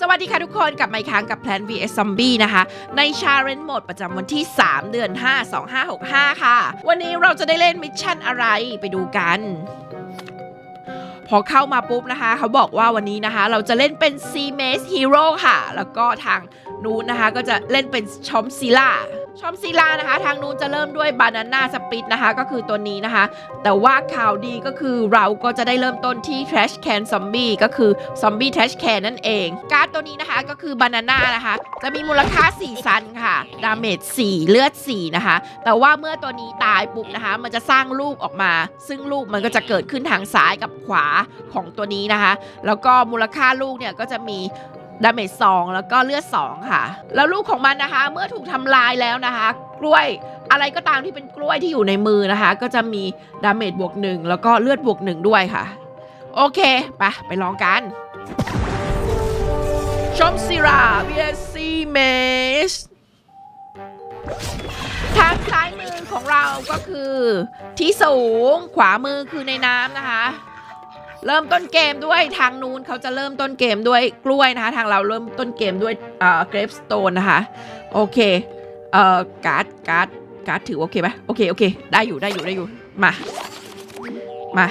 สวัสดีค่ะทุกคนกลับมาอีกครั้งกับ Plan vs Zombie นะคะ ใน Challenge Mode ประจำวันที่ 3 เดือน 5 2565 ค่ะ วันนี้เราจะได้เล่นมิชชั่นอะไรไปดูกัน พอเข้ามาปุ๊บนะคะ เขาบอกว่าวันนี้นะคะ เราจะเล่นเป็น C m a z e Hero ค่ะ แล้วก็ทางนู้นนะคะ ก็จะเล่นเป็นชอมซิล่า อมซิล่านะคะ ทางนู้นจะเริ่มด้วยบานาน่าสปิดนะคะ ก็คือตัวนี้นะคะ แต่ว่าข่าวดีก็คือเราก็จะได้เริ่มต้นที่ Trash Can Zombie ก็คือ Zombie Trash Can นั่นเอง การ์ดตัวนี้นะคะก็คือบานาน่านะคะ จะมีมูลค่า 4 ซันค่ะ ดาเมจ 4 เลือด 4 นะคะ แต่ว่าเมื่อตัวนี้ตายปุ๊บนะคะ มันจะสร้างลูกออกมา ซึ่งลูกมันก็จะเกิดขึ้นทางซ้ายกับขวาของตัวนี้นะคะ แล้วก็มูลค่าลูกเนี่ยก็จะมี ดาเมจ2แล้วก็เลือด2ค่ะ แล้วลูกของมันนะคะ เมื่อถูกทำลายแล้วนะคะ กล้วยอะไรก็ตามที่เป็นกล้วยที่อยู่ในมือนะคะ ก็จะมีดาเมจบวกหนึ่งแล้วก็เลือดบวกหนึ่งด้วยค่ะ โอเคไปไปลองกันชมซิรา VSC m a s ทางซ้ายมือของเราก็คือที่สูงขวามือคือในน้ำนะคะ เริ่มต้นเกมด้วยทางนู้นเขาจะเริ่มต้นเกมด้วยกล้วยนะคะ ทางเราเริ่มต้นเกมด้วยเอ่อเกรฟสโตนนะคะ โอเค เอ่อการ์ดการ์ดการ์ดถือโอเคไหมโอเคโอเค ได้อยู่ได้อยู่ได้อยู่ มา มา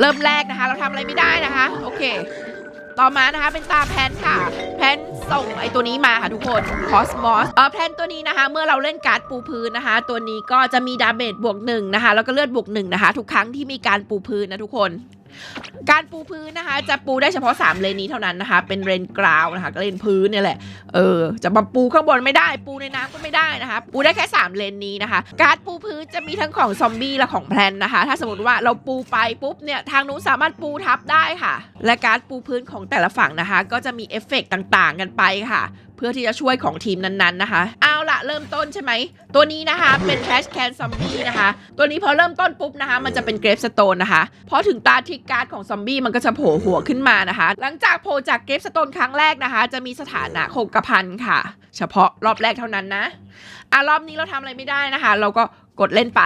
เริ่มแรกนะคะ เราทำอะไรไม่ได้นะคะ โอเค ต่อมานะคะ เป็นตาแพนค่ะ แพนส่งไอตัวนี้มาค่ะทุกคนคอสมอสเออแพนตัวนี้นะคะ เมื่อเราเล่นการ์ดปูพื้นนะคะ ตัวนี้ก็จะมีดาเมจบวกหนึ่งนะคะ แล้วก็เลือดบวกหนึ่งนะคะ ทุกครั้งที่มีการปูพื้นนะทุกคน การปูพื้นนะคะ จะปูได้เฉพาะ 3 เลนนี้เท่านั้นนะคะ เป็นเลนกราวนะคะก็เลนพื้นเนี่ยแหละ เออ จะมาปูข้างบนไม่ได้ ปูในน้ำก็ไม่ได้นะคะ ปูได้แค่ 3 เลนนี้นะคะ การปูพื้นจะมีทั้งของซอมบี้และของแพลนนะคะ ถ้าสมมติว่าเราปูไปปุ๊บเนี่ยทางนู้นสามารถปูทับได้ค่ะ และการปูพื้นของแต่ละฝั่งนะคะ ก็จะมีเอฟเฟกต์ต่างๆ กันไปค่ะ เพื่อที่จะช่วยของทีมนั้นๆนะคะ เริ่มต้นใช่ไหม ตัวนี้นะคะเป็น Trash Can Zombie นะคะ ตัวนี้พอเริ่มต้นปุ๊บนะคะ มันจะเป็น Gravestone นะคะพอถึงตาทริกการ์ดของซอมบี้มันก็จะโผล่หัวขึ้นมานะคะ หลังจากโผล่จาก Gravestone ครั้งแรกนะคะ จะมีสถานะคงกระพันค่ะ เฉพาะรอบแรกเท่านั้นนะอะรอบนี้เราทำอะไรไม่ได้นะคะ เราก็กดเล่นไป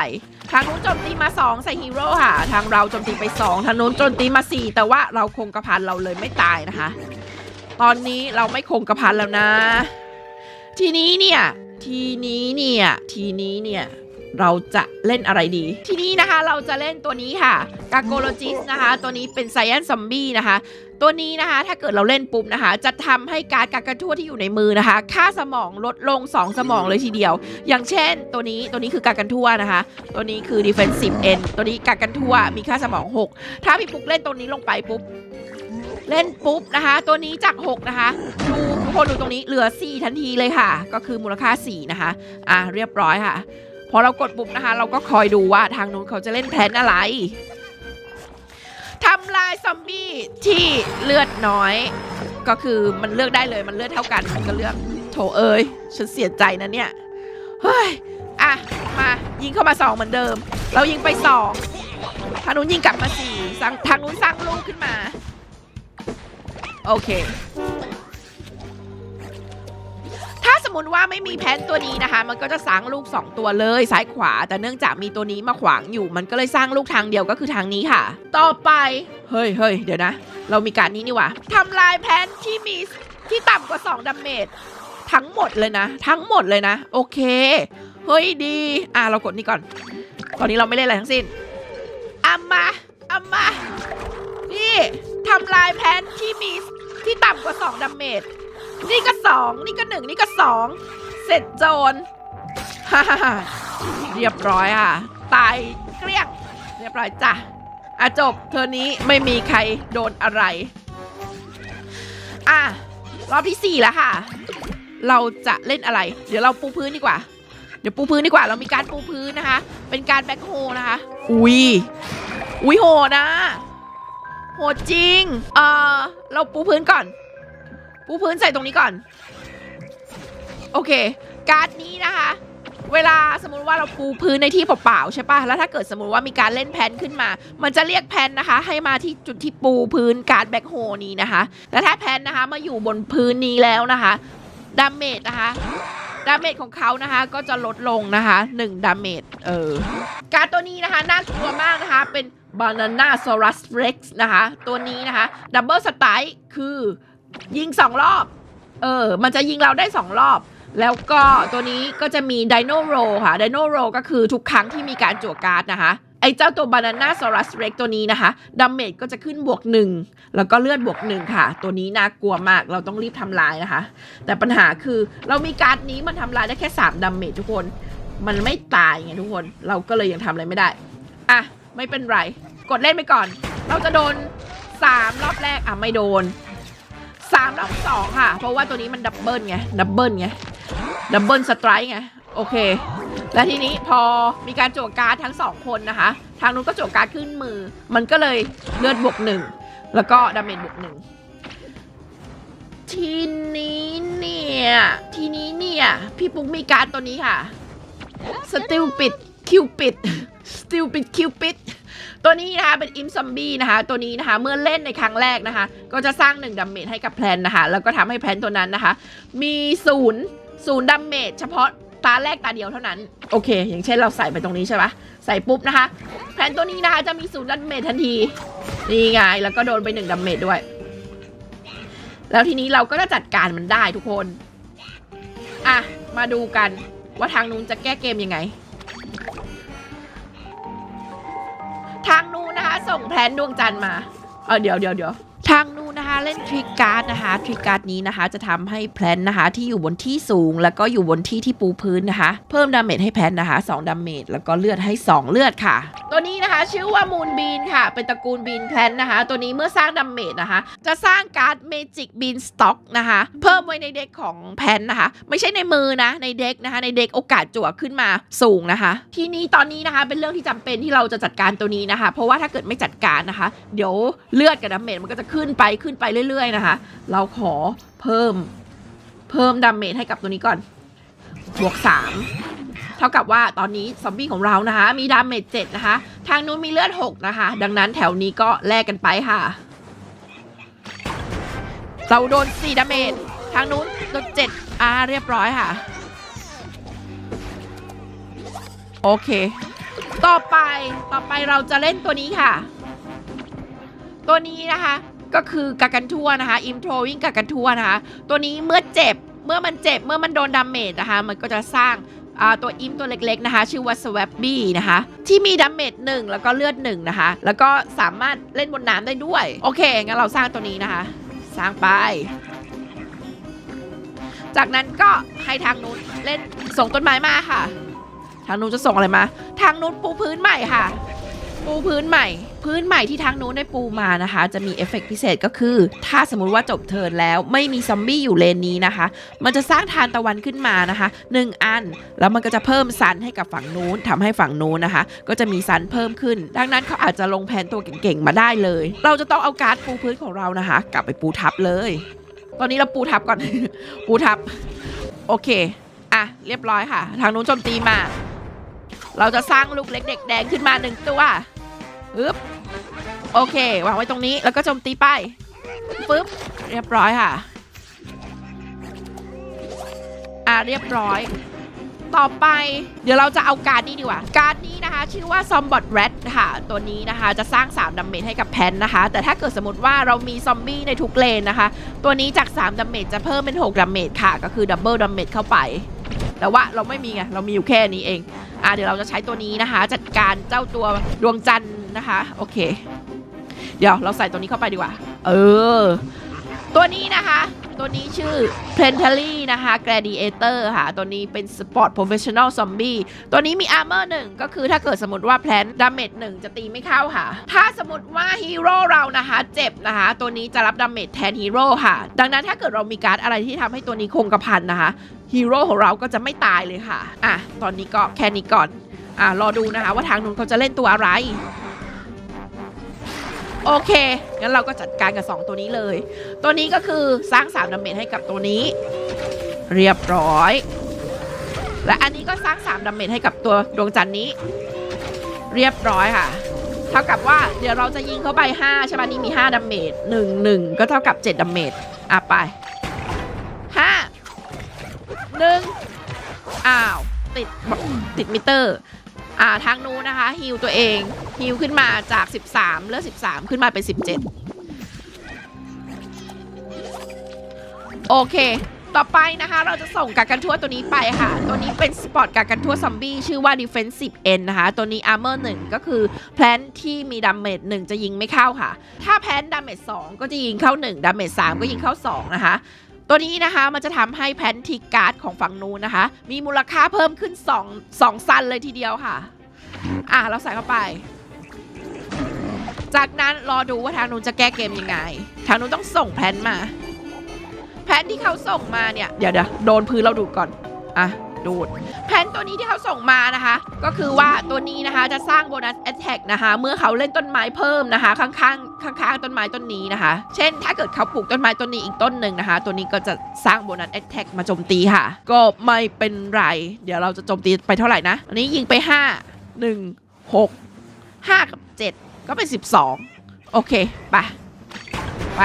ทางนู้นโจมตีมา 2 ใส่ฮีโร่ค่ะ ทางเราโจมตีไป 2 ทางนู้นโจมตีมา 4 แต่ว่าเราคงกระพันเราเลยไม่ตายนะคะ ตอนนี้เราไม่คงกระพันแล้วนะ ทีนี้เนี่ย ทีนี้เนี่ย ทีนี้เนี่ยเราจะเล่นอะไรดี ทีนี้นะคะเราจะเล่นตัวนี้ค่ะกาโกโลจิสนะคะ ตัวนี้เป็นไซแอนซอมบี้นะคะ ตัวนี้นะคะ ถ้าเกิดเราเล่นปุ๊บนะคะ จะทำให้การกากระทั่วที่อยู่ในมือนะคะ ค่าสมองลดลง 2 สมองเลยทีเดียว อย่างเช่น ตัวนี้ตัวนี้คือกากันทั่วนะคะ ตัวนี้คือ defensive end ตัวนี้กากันทั่วมีค่าสมอง 6 ถ้าพี่ปุ๊กเล่นตัวนี้ลงไปปุ๊บเล่นปุ๊บนะคะ ตัวนี้จาก 6 นะคะดู คนดูตรงนี้เหลือ 4 ทันทีเลยค่ะ ก็คือมูลค่า 4 นะคะ อะเรียบร้อยค่ะ พอเรากดปุ๊บนะคะ เราก็คอยดูว่าทางนู้นเขาจะเล่นแผนอะไรทำลายซอมบี้ที่เลือดน้อย ก็คือมันเลือกได้เลยมันเลือดเท่ากันมันก็เลือกโถเอ้ยฉันเสียใจนะเนี่ยเฮ้ยอะมายิงเข้ามาสองเหมือนเดิม เรายิงไปสองทางนู้นยิงกลับมาสี่ทางนู้นสร้างลูกขึ้นมา โอเค มมติว่าไม่มีแพนตัวนี้นะคะ มันก็จะสร้างลูก 2 ตัวเลยซ้ายขวา แต่เนื่องจากมีตัวนี้มาขวางอยู่ มันก็เลยสร้างลูกทางเดียวก็คือทางนี้ค่ะ ต่อไป เฮ้ยเฮ้ยเดี๋ยวนะ เรามีการนี้นี่ว่าทำลายแพนที่มีที่ต่ำกว่า2ดัมเมจทั้งหมดเลยนะ ทั้งหมดเลยนะ โอเค เฮ้ยดี อะเรากดนี่ก่อน ตอนนี้เราไม่เล่นอะไรทั้งสิ้นอามาอามา นี่ทำลายแพนที่มีที่ต่ำกว่า2ดัมเมจ นี่ก็สองนี่ก็หนึ่งนี่ก็สองเสร็จโจรฮ่าฮ่าเรียบร้อยค่ะ ตายเกลี้ยง เรียบร้อยจ้ะอะจบเทอนี้ไม่มีใครโดนอะไร อะ รอบที่สี่แล้วค่ะ เราจะเล่นอะไร เดี๋ยวเราปูพื้นดีกว่า เดี๋ยวปูพื้นดีกว่า เรามีการปูพื้นนะคะ เป็นการแบ็คโฮนะคะ อุ้ย อุ้ยโหนะ โหจริง เออเราปูพื้นก่อน ปูพื้นใส่ตรงนี้ก่อน โอเค การ์ดนี้นะคะ เวลาสมมุติว่าเราปูพื้นในที่เปล่าๆใช่ปะแล้วถ้าเกิดสมมุติว่ามีการเล่นแพนขึ้นมา มันจะเรียกแพนนะคะ ให้มาที่จุดที่ปูพื้นการ์ดแบ็คโฮนี้นะคะแล้วถ้าแพนนะคะมาอยู่บนพื้นนี้แล้วนะคะดาเมจนะคะดาเมจของเขานะคะก็จะลดลงนะคะ1ดาเมจเออการ์ดตัวนี้นะคะน่ากลัวมากนะคะเป็น Banana Saurus Rex นะคะ ตัวนี้นะคะ Double Strike คือ ยิง2รอบ เออ มันจะยิงเราได้2รอบ แล้วก็ตัวนี้ก็จะมี Dino Roll ค่ะ Dino Roll ก็คือทุกครั้งที่มีการจั่วการ์ดนะคะ ไอ้เจ้าตัว Banana Saurus Rex ตัวนี้นะคะดาเมจก็จะขึ้นบวก1แล้วก็เลือดบวก1ค่ะ ตัวนี้น่ากลัวมาก เราต้องรีบทำลายนะคะ แต่ปัญหาคือเรามีการ์ดนี้มันทำลายได้แค่3ดาเมจทุกคน มันไม่ตายไงทุกคน เราก็เลยยังทำอะไรไม่ได้ อะ ไม่เป็นไร กดเล่นไปก่อน เราจะโดน3รอบแรกอะไม่โดน 3รอบสองค่ะ เพราะว่าตัวนี้มันดับเบิลไง ดับเบิลไง ดับเบิลสไตร์ไง โอเค และทีนี้พอมีการโจกการ์ดทั้งสองคนนะคะ ทางนู้นก็โจกการ์ดขึ้นมือ มันก็เลยเลือดบวกหนึ่ง แล้วก็ดาเมจบวกหนึ่ง ทีนี้เนี่ย ทีนี้เนี่ย พี่ปุ๊กมีการ์ดตัวนี้ค่ะ สติลปิดคิวปิดสติลปิดคิวปิด ตัวนี้นะคะเป็นอิมซอมบี้นะคะ ตัวนี้นะคะเมื่อเล่นในครั้งแรกนะคะ ก็จะสร้าง1ดัมเมจให้กับแพลนนะคะ แล้วก็ทำให้แพลนตัวนั้นนะคะ มีศูนย์ศูนย์ดัมเมจเฉพาะตาแรกตาเดียวเท่านั้น โอเค อย่างเช่นเราใส่ไปตรงนี้ใช่ปะใส่ปุ๊บนะคะแพลนตัวนี้นะคะจะมีศูนย์ดัมเมจทันที นี่ไง แล้วก็โดนไป1ดัมเมจด้วย แล้วทีนี้เราก็จะจัดการมันได้ทุกคน อะ มาดูกันว่าทางนู้นจะแก้เกมยังไง ส่งแพลนดวงจันทร์มา เออเดี๋ยวเดี๋ยวเดี๋ยวทางนู้นนะคะเล่นทริกการ์ดนะคะทริกการ์ดนี้นะคะ จะทำให้แพลนนะคะ ที่อยู่บนที่สูง แล้วก็อยู่บนที่ที่ปูพื้นนะคะ เพิ่มดาเมจให้แพลนนะคะ2ดาเมจแล้วก็เลือดให้ 2 เลือดค่ะ ตัวนี้นะคะ ชื่อว่ามูนบีนค่ะ เป็นตระกูลบีนแพลนนะคะ ตัวนี้เมื่อสร้างดาเมจนะคะ จะสร้างการ์ดเมจิกบีนสต็อกนะคะ เพิ่มไว้ในเด็กของแพนนะคะ ไม่ใช่ในมือนะ ในเด็กนะคะ ในเด็กโอกาสจั่วขึ้นมาสูงนะคะ ทีนี้ตอนนี้นะคะ เป็นเรื่องที่จำเป็นที่เราจะจัดการตัวนี้นะคะ เพราะว่าถ้าเกิดไม่จัดการนะคะ เดี๋ยวเลือดกับดาเมจมันก็จะขึ้นไปขึ้นไปเรื่อย ๆ นะคะ เราขอเพิ่ม เพิ่มดาเมจให้กับตัวนี้ก่อนบวก3เท่ากับว่าตอนนี้ซอมบี้ของเรานะคะ มีดาเมจ7นะคะ ทางนู้นมีเลือด6นะคะ ดังนั้นแถวนี้ก็แลกกันไปค่ะ เราโดน4ดาเมจทางนู้นโดน7อ่าเรียบร้อยค่ะ โอเค ต่อไปต่อไปเราจะเล่นตัวนี้ค่ะ ตัวนี้นะคะก็คือกากันทั่วนะคะอิมโทรวิ่งกากันทั่วนะคะ ตัวนี้เมื่อเจ็บเมื่อมันเจ็บเมื่อมันโดนดาเมจนะคะ มันก็จะสร้าง ตัวอิมตัวเล็กๆนะคะ ชื่อว่าสว a ปบี้นะคะ ที่มีดาเมจหนึ่งแล้วก็เลือดหนึ่งนะคะ แล้วก็สามารถเล่นบนน้ำได้ด้วย โอเค งั้นเราสร้างตัวนี้นะคะ สร้างไป จากนั้นก็ให้ทางนู้นเล่นส่งต้นไม้มาค่ะ ทางนู้นจะส่งอะไรมา ทางนู้นปูพื้นใหม่ค่ะ ปูพื้นใหม่ พื้นใหม่ที่ทางนู้นได้ปูมานะคะ จะมีเอฟเฟกต์พิเศษก็คือ ถ้าสมมุติว่าจบเทิร์นแล้วไม่มีซอมบี้อยู่เลนนี้นะคะ มันจะสร้างทานตะวันขึ้นมานะคะหนึ่งอัน แล้วมันก็จะเพิ่มซันให้กับฝั่งนู้นทำให้ฝั่งนู้นนะคะ ก็จะมีซันเพิ่มขึ้น ดังนั้นเขาอาจจะลงแผนตัวเก่งๆมาได้เลย เราจะต้องเอาการ์ดปูพื้นของเรานะคะ กลับไปปูทับเลย ตอนนี้เราปูทับก่อน ปูทับ โอเค อะ เรียบร้อยค่ะ ทางนู้นโจมตีมา เราจะสร้างลูกเล็กเด็กแดงขึ้นมาหนึ่งตัวปึ๊บ โอเควางไว้ตรงนี้แล้วก็โจมตีไปปึ๊บเรียบร้อยค่ะ อะเรียบร้อย ต่อไปเดี๋ยวเราจะเอาการ์ดนี้ดีกว่า การ์ดนี้นะคะ ชื่อว่าซอมบอ t แรดค่ะ ตัวนี้นะคะจะสร้าง3ดัมเมจให้กับแพนนะคะ แต่ถ้าเกิดสมมติว่าเรามีซอมบี้ในทุกเลนนะคะ ตัวนี้จาก3ดัมเมจจะเพิ่มเป็น6ดัมเมจค่ะ ก็คือดับเบิลดัมเมจเข้าไป แต่ว่าเราไม่มีไงเรามีอยู่แค่นี้เองอะเดี๋ยวเราจะใช้ตัวนี้นะคะ จัดการเจ้าตัวดวงจันทร์นะคะ โอเค เดี๋ยวเราใส่ตัวนี้เข้าไปดีกว่า เออ ตัวนี้นะคะ ตัวนี้ชื่อ p l a n t a r y นะคะ Gladiator ค่ะ ตัวนี้เป็น Sport Professional Zombie ตัวนี้มี Armor 1 ก็คือถ้าเกิดสมมติว่า Plan Damage 1จะตีไม่เข้าค่ะ ถ้าสมมติว่าฮีโร่เรานะคะ เจ็บนะคะ ตัวนี้จะรับ Damage แทนฮีโร่ค่ะ ดังนั้นถ้าเกิดเรามีการ์ดอะไรที่ทำให้ตัวนี้คงกระพันนะคะฮีโร่ของเราก็จะไม่ตายเลยค่ะ อะ ตอนนี้ก็แค่นี้ก่อน อะ รอดูนะคะว่าทางนู้นเขาจะเล่นตัวอะไร โอเค งั้นเราก็จัดการกับ 2 ตัวนี้เลย ตัวนี้ก็คือสร้าง3ดาเมจให้กับตัวนี้ เรียบร้อย และอันนี้ก็สร้าง3ดาเมจให้กับตัวดวงจันทร์นี้ เรียบร้อยค่ะ เท่ากับว่าเดี๋ยวเราจะยิงเข้าไป5ใช่ไหมนี่มี5ดาเมจ1 1 ก็เท่ากับ7ดาเมจอะไป 5 1 อ้าว ติดติดมิเตอร์ อ่าทางนู้นนะคะฮิวตัวเองฮิวขึ้นมาจาก 13เลือด13 ขึ้นมาเป็น 17 โอเค ต่อไปนะคะเราจะส่งกากันทั่วตัวนี้ไปค่ะ ตัวนี้เป็นสปอร์ตกากันทั่วซอมบี้ชื่อว่า Defensive N นะคะ ตัวนี้ Armor 1 ก็คือแพลนที่มีดาเมจ1จะยิงไม่เข้าค่ะ ถ้าแพลนดาเมจ2ก็จะยิงเข้า 1ดาเมจ3ก็ยิงเข้า 2 นะคะตัวนี้นะคะมันจะทำให้แพนทิกการ์ดของฝั่งนู้นนะคะ มีมูลค่าเพิ่มขึ้น 2 2ซันเลยทีเดียวค่ะ อะเราใส่เข้าไป จากนั้นรอดูว่าทางนู้นจะแก้เกมยังไง ทางนู้นต้องส่งแพนมา แพนที่เขาส่งมาเนี่ย เดี๋ยวเดี๋ยวโดนพื้นเราดูดก่อน อะดูดแพนตัวนี้ที่เขาส่งมานะคะ ก็คือว่าตัวนี้นะคะจะสร้างโบนัสแอตแทกนะคะ เมื่อเขาเล่นต้นไม้เพิ่มนะคะ ข้างๆข้างๆต้นไม้ต้นนี้นะคะ เช่น ถ้าเกิดเขาปลูกต้นไม้ต้นนี้อีกต้นหนึ่งนะคะ ตัวนี้ก็จะสร้างโบนัสแอตแทกมาโจมตีค่ะ ก็ไม่เป็นไร เดี๋ยวเราจะโจมตีไปเท่าไหร่นะ อันนี้ยิงไป 5 1 6 5กับ7ก็เป็น12โอเค ไป ไป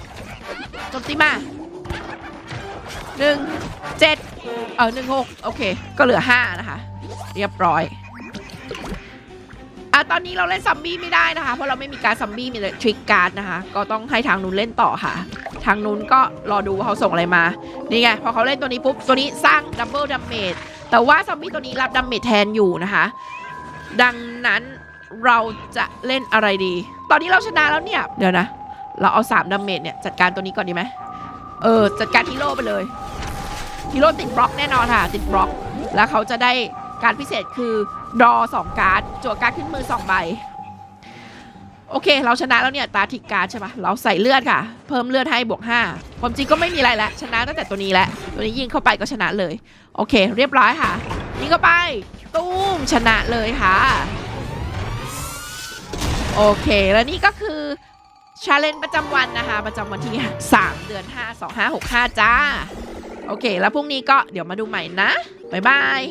5โจมตีมาหนึ่งเจ็ดเออหนึ่งหกโอเค ก็เหลือห้านะคะ เรียบร้อยอะตอนนี้เราเล่นซัมบี้ไม่ได้นะคะ เพราะเราไม่มีการซัมบี้มีแต่ทริกการ์ดนะคะ ก็ต้องให้ทางนู้นเล่นต่อค่ะ ทางนู้นก็รอดูว่าเขาส่งอะไรมา นี่ไง พอเขาเล่นตัวนี้ปุ๊บ ตัวนี้สร้างดับเบิลดาเมจ แต่ว่าซอมบี้ตัวนี้รับดาเมจแทนอยู่นะคะ ดังนั้นเราจะเล่นอะไรดี ตอนนี้เราชนะแล้วเนี่ย เดี๋ยวนะ เราเอา3ดาเมจเนี่ยจัดการตัวนี้ก่อนดีไหมเออ จัดการฮีโร่ไปเลยฮีโร่ติดบล็อกแน่นอนค่ะ ติดบล็อก แล้วเขาจะได้การพิเศษคือดอสองการ์ดจั่วการ์ดขึ้นมือสองใบ โอเค เราชนะแล้วเนี่ยตาทิกการใช่ปะเราใส่เลือดค่ะ เพิ่มเลือดให้บวก 5 ความจริงก็ไม่มีอะไรแล้วชนะตั้งแต่ตัวนี้แล้วตัวนี้ยิงเข้าไปก็ชนะเลย โอเค เรียบร้อยค่ะยิงเข้าไปตุ้มชนะเลยค่ะ โอเค แล้วนี่ก็คือชาเลนจ์ประจำวันนะคะ ประจำวันที่ 3 เดือน 5 2 5 6 5 จ้า โอเค แล้วพรุ่งนี้ก็เดี๋ยวมาดูใหม่นะ บ๊ายบาย